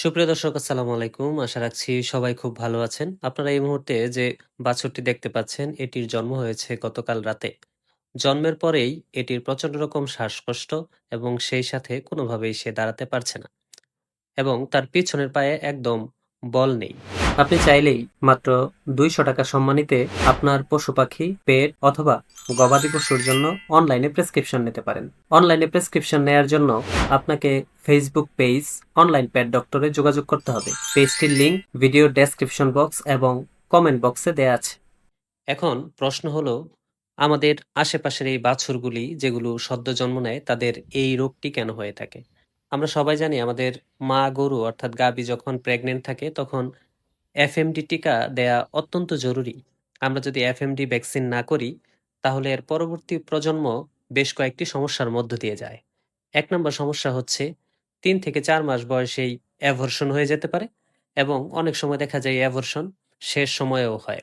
সুপ্রিয় দর্শক, আসসালামু আলাইকুম। আশা রাখছি সবাই খুব ভালো আছেন। আপনারা এই মুহূর্তে যে বাছুরটি দেখতে পাচ্ছেন, এটির জন্ম হয়েছে গতকাল রাতে। জন্মের পরেই এটির প্রচণ্ড রকম শ্বাসকষ্ট এবং সেই সাথে কোনোভাবেই সে দাঁড়াতে পারছে না। এবং তার পিছনের পায়ে একদম বল নেই। আপনি চাইলেই মাত্র দুইশো টাকা সম্মানিতে আপনার পশু পাখি, পেট অথবা গবাদি পশুর জন্য অনলাইনে প্রেসক্রিপশন নিতে পারেন। অনলাইনে প্রেসক্রিপশন নেয়ার জন্য আপনাকে ফেসবুক পেজ অনলাইন পেট ডক্টরে যোগাযোগ করতে হবে। পেজটির লিঙ্ক ভিডিও ডেসক্রিপশন বক্স এবং কমেন্ট বক্সে দেয়া আছে। এখন প্রশ্ন হলো আমাদের আশেপাশের এই বাছুরগুলি যেগুলো সদ্য জন্ম নেয় তাদের এই রোগটি কেন হয়ে থাকে? আমরা সবাই জানি আমাদের মা গরু অর্থাৎ গাভী যখন প্রেগনেন্ট থাকে তখন এফএমডি টিকা দেয়া অত্যন্ত জরুরি। আমরা যদি এফএমডি ভ্যাকসিন না করি, তাহলে এর পরবর্তী প্রজন্ম বেশ কয়েকটি সমস্যার মধ্য দিয়ে যায়। এক নম্বর সমস্যা হচ্ছে, তিন থেকে চার মাস বয়সেই অ্যাভর্শন হয়ে যেতে পারে এবং অনেক সময় দেখা যায় অ্যাভর্শন শেষ সময়েও হয়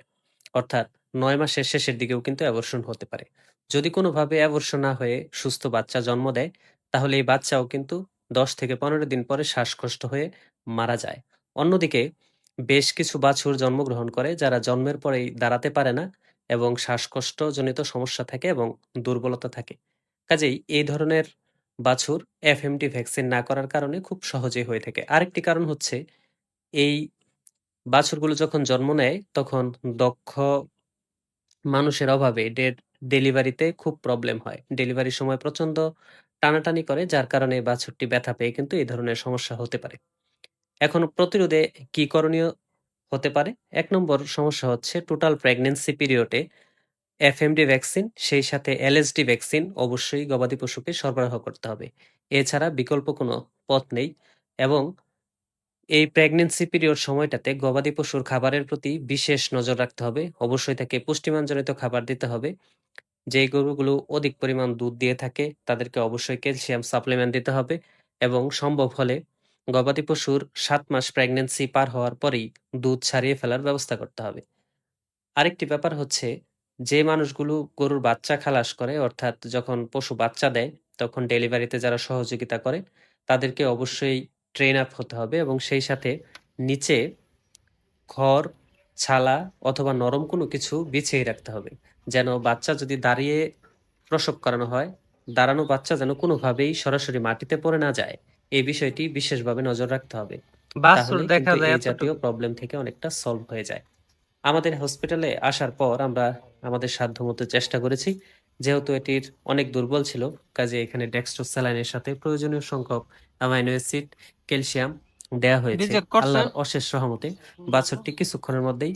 অর্থাৎ নয় মাসের শেষের দিকেও কিন্তু অ্যাবর্শন হতে পারে যদি কোনোভাবে অ্যাবর্শন না হয়ে সুস্থ বাচ্চা জন্ম দেয়, তাহলে এই বাচ্চাও কিন্তু দশ থেকে পনেরো দিন পরে শ্বাসকষ্ট হয়ে মারা যায় অন্যদিকে বেশ কিছু বাছুর জন্মগ্রহণ করে যারা জন্মের পরেই দাঁড়াতে পারে না এবং শ্বাসকষ্টজনিত সমস্যা থাকে এবং দুর্বলতা থাকে। কাজেই এই ধরনের বাছুর এফএমটি ভ্যাকসিন না করার কারণে খুব সহজেই হয়ে থাকে। আরেকটি কারণ হচ্ছে এই বাছুরগুলো যখন জন্ম নেয়, তখন দক্ষ মানুষের অভাবে ডেড ডেলিভারিতে খুব প্রবলেম হয়। ডেলিভারির সময় প্রচণ্ড টানাটানি করে, যার কারণে বাছুরটি ব্যথা পেয়ে কিন্তু এই ধরনের সমস্যা হতে পারে। এখন প্রতিরোধে কি করণীয় হতে পারে? এক নম্বর সমস্যা হচ্ছে টোটাল প্রেগনেন্সি পিরিয়ডে এফএমডি ভ্যাকসিন সেই সাথে এলএসডি ভ্যাকসিন অবশ্যই গবাদি পশুকে সরবরাহ করতে হবে। এছাড়া বিকল্প কোনো পথ নেই এবং এই প্রেগনেন্সি পিরিয়ড সময়টাতে গবাদি পশুর খাবারের প্রতি বিশেষ নজর রাখতে হবে। অবশ্যই তাকে পুষ্টিমানজনিত খাবার দিতে হবে। যে গরুগুলো অধিক পরিমাণ দুধ দিয়ে থাকে, তাদেরকে অবশ্যই ক্যালসিয়াম সাপ্লিমেন্ট দিতে হবে এবং সম্ভব হলে গবাদি পশুর সাত মাস প্রেগনেন্সি পার হওয়ার পরেই দুধ ছাড়িয়ে ফেলার ব্যবস্থা করতে হবে। আরেকটি ব্যাপার হচ্ছে, যে মানুষগুলো গরুর বাচ্চা খালাস করে, অর্থাৎ যখন পশু বাচ্চা দেয়, তখন ডেলিভারিতে যারা সহযোগিতা করে, তাদেরকে অবশ্যই ট্রেন আপ হতে হবে এবং সেই সাথে নিচে খড়, ছালা অথবা নরম কোনো কিছু বিছিয়ে রাখতে হবে। যেন বাচ্চা যদি দাঁড়িয়ে প্রসব করানো হয়, দাঁড়ানো বাচ্চা যেন কোনোভাবেই সরাসরি মাটিতে পড়ে না যায়। এই বিষয়টি বিশেষভাবে নজর রাখতে হবে। তাহলে দেখা যায় এই জাতীয় প্রবলেম থেকে অনেকটা সলভ হয়ে যায়। আমাদের হসপিটালে আসার পর আমরা আমাদের সাধ্যমতো চেষ্টা করেছি। যেহেতু এটির অনেক দুর্বল ছিল কাজে এখানে ডেক্সট্রোস্যালাইনের সাথে প্রয়োজনীয় সংখ্যক অ্যামাইনো অ্যাসিড ক্যালসিয়াম দেয়া হয়েছে। আল্লাহর অশেষ রহমতে বাছুরটি কিছুক্ষণের মধ্যেই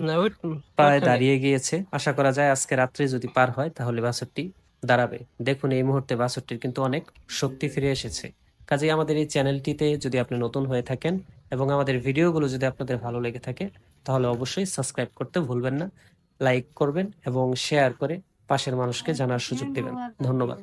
প্রায় দাঁড়িয়ে গিয়েছে। আশা করা যায় আজকে রাত্রে যদি পার হয় তাহলে বাছুরটি দাঁড়াবে। দেখুন এই মুহূর্তে বাছুরটির কিন্তু অনেক শক্তি ফিরে এসেছে। কাজেই আমাদের এই চ্যানেলটিতে যদি আপনি নতুন হয়ে থাকেন এবং আমাদের ভিডিওগুলো যদি আপনাদের ভালো লেগে থাকে, তাহলে অবশ্যই সাবস্ক্রাইব করতে ভুলবেন না, লাইক করবেন এবং শেয়ার করে পাশের মানুষকে জানার সুযোগ দেবেন ধন্যবাদ.